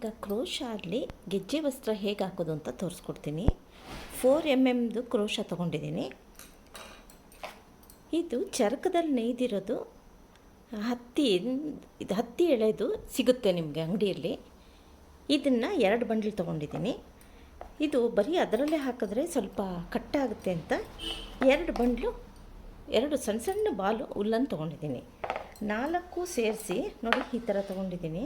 ಈಗ ಕ್ರೋಶಲ್ಲಿ ಗೆಜ್ಜೆ ವಸ್ತ್ರ ಹೇಗೆ ಹಾಕೋದು ಅಂತ ತೋರಿಸ್ಕೊಡ್ತೀನಿ. ಫೋರ್ ಎಂ ಎಮ್ದು ಕ್ರೋಶ ತೊಗೊಂಡಿದ್ದೀನಿ. ಇದು ಚರಕದಲ್ಲಿ ನೇಯ್ದಿರೋದು ಹತ್ತಿ ಇದು ಹತ್ತಿ ಎಳೆದು ಸಿಗುತ್ತೆ ನಿಮಗೆ ಅಂಗಡಿಯಲ್ಲಿ. ಇದನ್ನು ಎರಡು ಬಂಡ್ಲ್ ತೊಗೊಂಡಿದ್ದೀನಿ. ಇದು ಬರೀ ಅದರಲ್ಲೇ ಹಾಕಿದ್ರೆ ಸ್ವಲ್ಪ ಕಟ್ಟಾಗುತ್ತೆ ಅಂತ ಎರಡು ಬಂಡ್ಲು, ಎರಡು ಸಣ್ಣ ಸಣ್ಣ ಬಾಲು ಹುಲ್ಲನ್ನು ತೊಗೊಂಡಿದ್ದೀನಿ. ನಾಲ್ಕು ಸೇರಿಸಿ ನೋಡಿ ಈ ಥರ ತೊಗೊಂಡಿದ್ದೀನಿ.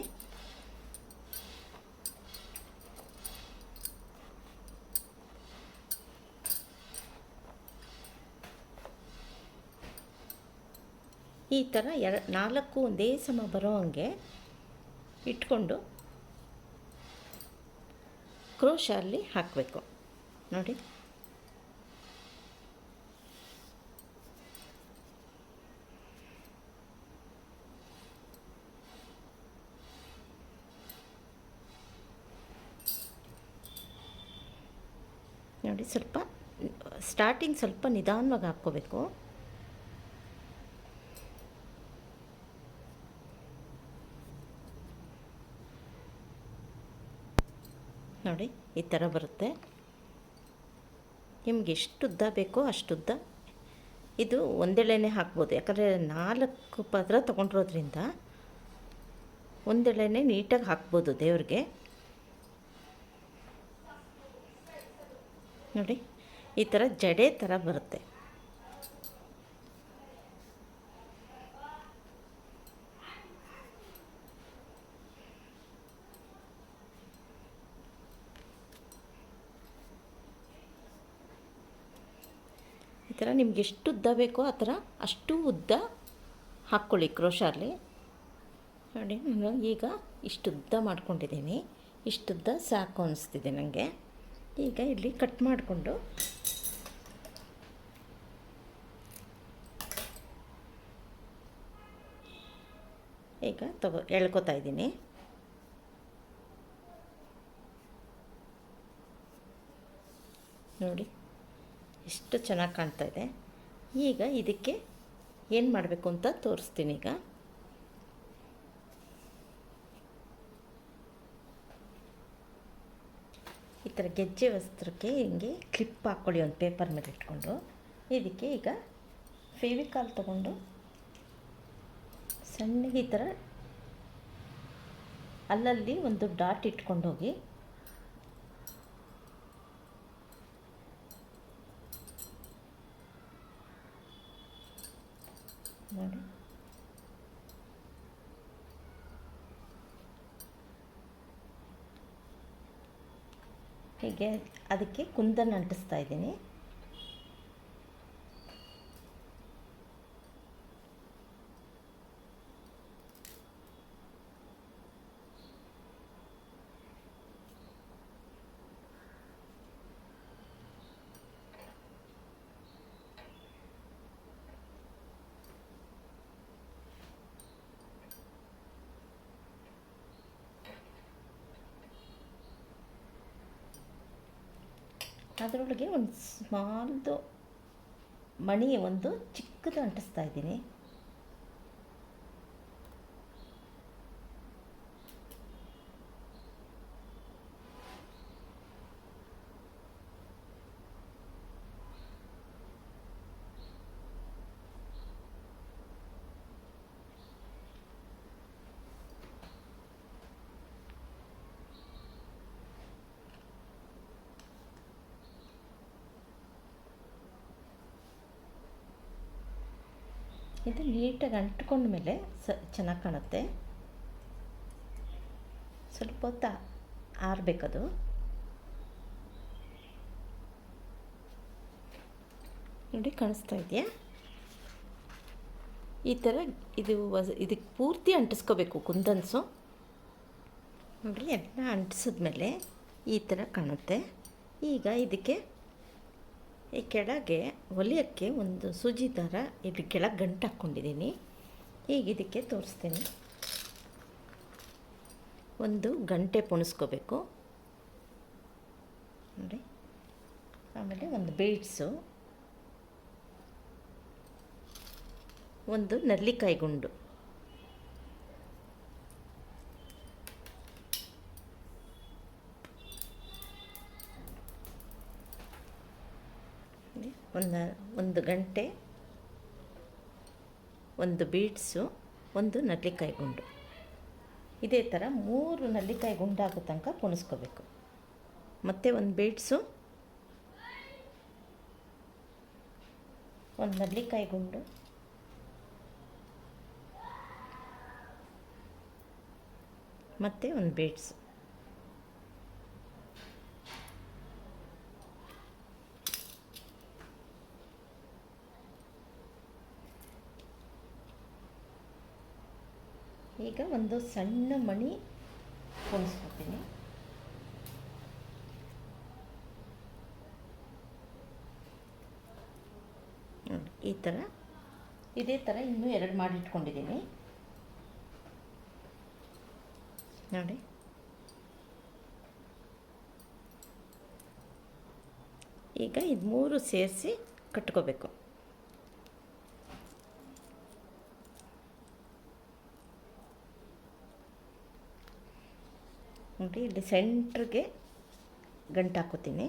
ಈ ಥರ ಎರ, ನಾಲ್ಕು ಒಂದೇ ಸಮ ಬರೋ ಹಂಗೆ ಇಟ್ಕೊಂಡು ಕ್ರೋಶ ಅಲ್ಲಿ ಹಾಕಬೇಕು. ನೋಡಿ. ನೋಡಿ, ಸ್ವಲ್ಪ, ಸ್ಟಾರ್ಟಿಂಗ್ ಸ್ವಲ್ಪ ನಿಧಾನವಾಗಿ ಹಾಕ್ಕೋಬೇಕು. ನೋಡಿ, ಈ ಥರ ಬರುತ್ತೆ. ನಿಮ್ಗೆ ಎಷ್ಟು ಉದ್ದ ಬೇಕೋ ಅಷ್ಟು ಉದ್ದ ಇದು ಒಂದೆಳೆನೇ ಹಾಕ್ಬೋದು. ಯಾಕಂದರೆ ನಾಲ್ಕು ಪದರ ತೊಗೊಂಡಿರೋದ್ರಿಂದ ಒಂದೆಳೆನೇ ನೀಟಾಗಿ ಹಾಕ್ಬೋದು ದೇವ್ರಿಗೆ. ನೋಡಿ, ಈ ಥರ ಜಡೆ ಥರ ಬರುತ್ತೆ. ಈ ಥರ ನಿಮ್ಗೆ ಎಷ್ಟು ಉದ್ದ ಬೇಕೋ ಆ ಥರ ಅಷ್ಟು ಉದ್ದ ಹಾಕ್ಕೊಳ್ಳಿ ಕ್ರೋಶಾಲಿ. ನೋಡಿ, ನಾನು ಈಗ ಇಷ್ಟು ಉದ್ದ ಮಾಡ್ಕೊಂಡಿದ್ದೀನಿ. ಇಷ್ಟುದ್ದ ಸಾಕು ಅನಿಸ್ತಿದೆ ನನಗೆ ಈಗ ಇಲ್ಲಿ ಕಟ್ ಮಾಡಿಕೊಂಡು ಈಗ ತಗೋ, ಎಳ್ಕೊತಾ ಇದ್ದೀನಿ. ನೋಡಿ ಎಷ್ಟು ಚೆನ್ನಾಗಿ ಕಾಣ್ತಾ ಇದೆ. ಈಗ ಇದಕ್ಕೆ ಏನು ಮಾಡಬೇಕು ಅಂತ ತೋರಿಸ್ತೀನಿ ಈಗ. ಈ ಥರ ಗೆಜ್ಜೆ ವಸ್ತ್ರಕ್ಕೆ ಹಿಂಗೆ ಕ್ಲಿಪ್ ಹಾಕ್ಕೊಳ್ಳಿ ಒಂದು ಪೇಪರ್ ಮೇಲೆ ಇಟ್ಕೊಂಡು. ಇದಕ್ಕೆ ಈಗ ಫೇವಿಕಾಲ್ ತಗೊಂಡು ಸಣ್ಣಗೆ ಈ ಥರ ಅಲ್ಲಲ್ಲಿ ಒಂದು ಡಾಟ್ ಇಟ್ಕೊಂಡು ನೋಡಿ. ಹೀಗೆ? ಅದಕ್ಕೆ ಕುಂದನ್ ಅಂಟಿಸ್ತಾ ಇದ್ದೀನಿ. ಅದರೊಳಗೆ ಒಂದು ಸ್ಮಾಲ್ದು ಮಣಿ ಒಂದು ಚಿಕ್ಕದು ಅಂಟಿಸ್ತಾ ಇದ್ದೀನಿ. ಇದು ನೀಟಾಗಿ ಅಂಟ್ಕೊಂಡ ಮೇಲೆ ಸ ಚೆನ್ನಾಗಿ ಕಾಣುತ್ತೆ. ಸ್ವಲ್ಪ ಹೊತ್ತು ಆರಬೇಕದು. ನೋಡಿ ಕಾಣಿಸ್ತಾ ಇದೆಯಾ? ಈ ಥರ ಇದು ಇದಕ್ಕೆ ಪೂರ್ತಿ ಅಂಟಿಸ್ಕೋಬೇಕು ಕುಂದನ್ಸು. ನೋಡಿ ಎಲ್ಲ ಅಂಟಿಸಿದ್ಮೇಲೆ ಈ ಥರ ಕಾಣುತ್ತೆ. ಈಗ ಇದಕ್ಕೆ ಈ ಕೆಳಗೆ ಹೊಲಿಯೋಕ್ಕೆ ಒಂದು ಸೂಜಿ ಥರ ಇದು ಕೆಳಗೆ ಗಂಟು ಹಾಕ್ಕೊಂಡಿದ್ದೀನಿ ಈಗ ಇದಕ್ಕೆ ತೋರಿಸ್ತೀನಿ. ಒಂದು ಗಂಟೆ ಪುಣಿಸ್ಕೋಬೇಕು. ನೋಡಿ. ಆಮೇಲೆ ಒಂದು ಬೀಡ್ಸು. ಒಂದು ನಲ್ಲಿಕಾಯಿ ಗುಂಡು. ಒಂದು ಒಂದು ಗಂಟೆ, ಒಂದು ಬೀಟ್ಸು ಒಂದು ನಲ್ಲಿಕಾಯಿ ಗುಂಡು ಇದೇ ಥರ ಮೂರು ನಲ್ಲಿಕಾಯಿ ಗುಂಡಾಗೋ ತನಕ ಕುಣಿಸ್ಕೋಬೇಕು ಮತ್ತು ಒಂದು ಬೀಡ್ಸು, ಒಂದು ನಲ್ಲಿಕಾಯಿ ಗುಂಡು ಮತ್ತು ಒಂದು ಬೀಡ್ಸ್. ಈಗ ಒಂದು ಸಣ್ಣ ಮಣಿ ಕುಣಿಸ್ಕೊತೀನಿ ನೋಡಿ, ಈ ಥರ ಇದೇ ಥರ ಇನ್ನೂ ಎರಡು ಮಾಡಿಟ್ಕೊಂಡಿದ್ದೀನಿ. ನೋಡಿ. ಈಗ ಇದು ಮೂರು ಸೇರಿಸಿ ಕಟ್ಕೋಬೇಕು. ನೋಡಿ ಇಲ್ಲಿ ಸೆಂಟ್ರಿಗೆ ಗಂಟು ಹಾಕೋತೀನಿ.